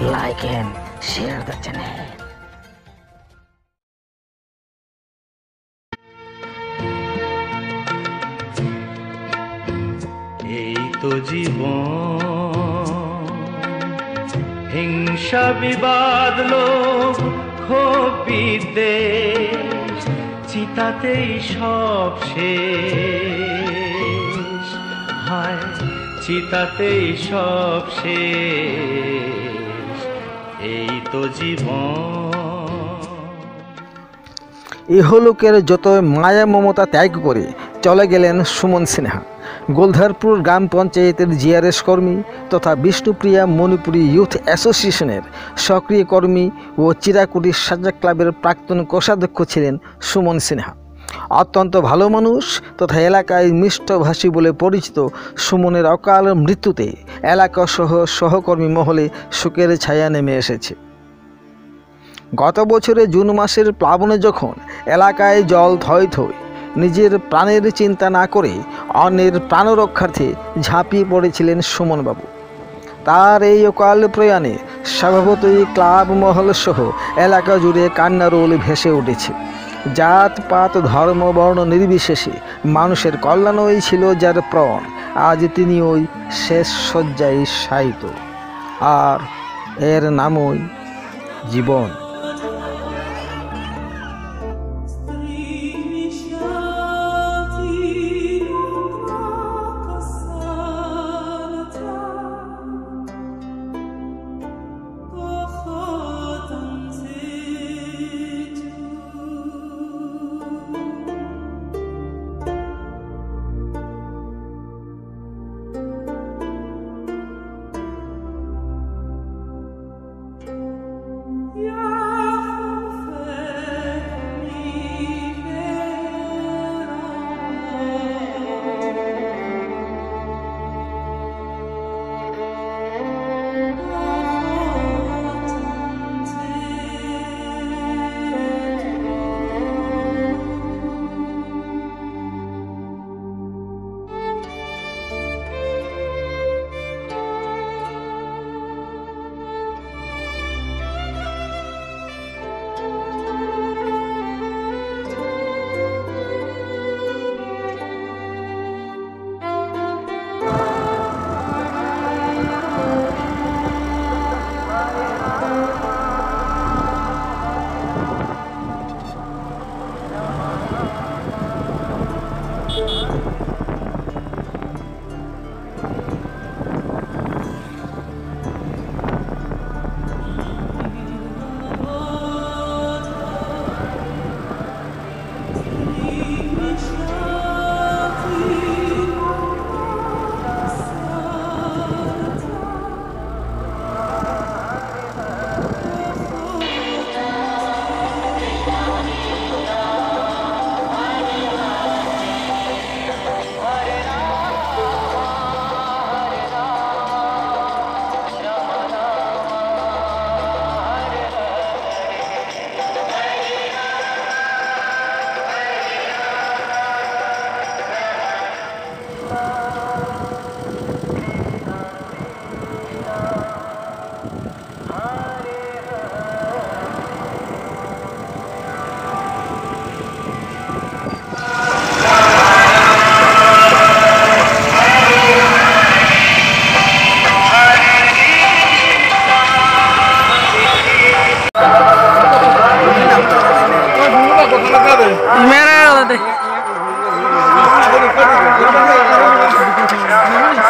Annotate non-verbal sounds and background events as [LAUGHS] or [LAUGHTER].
like, and share the channel. এই তো জীবন হিংসা, বিবাদ লোক ক্ষোভ চিতাতেই সব শেষ হায় চিতাতেই সব শেষ। এই তো জীবন। ইহলোকের যত মায়া মমতা ত্যাগ করে চলে গেলেন সুমন সিনহা। গোলধারপুর গ্রাম পঞ্চায়েতের জিআরএস কর্মী তথা বিষ্ণুপ্রিয়া মণিপুরী ইউথ অ্যাসোসিয়েশনের সক্রিয় কর্মী ও চিরাকুটি সাজা ক্লাবের প্রাক্তন কোষাধ্যক্ষ ছিলেন সুমন সিনহা। অত্যন্ত ভালো মানুষ তথা এলাকায় মিষ্টভাষী বলে পরিচিত সুমনের অকাল মৃত্যুতে এলাকাসহ সহকর্মী মহলে শোকের ছায়া নেমে এসেছে। গত বছরে জুন মাসের প্লাবনে যখন এলাকায় জল থই থই নিজের প্রাণের চিন্তা না করে অন্যের প্রাণরক্ষার্থে ঝাঁপিয়ে পড়েছিলেন সুমনবাবু। তার এই অকাল প্রয়াণে স্বভাবতই ক্লাব মহল সহ এলাকা জুড়ে কান্নারোল ভেসে উঠেছে। জাত পাত ধর্ম, বর্ণ নির্বিশেষে মানুষের কল্যাণই ছিল যার প্রণ। আজ তিনি ওই শেষ শয্যায় শায়িত। আর এর নামই জীবন। मेरा [LAUGHS]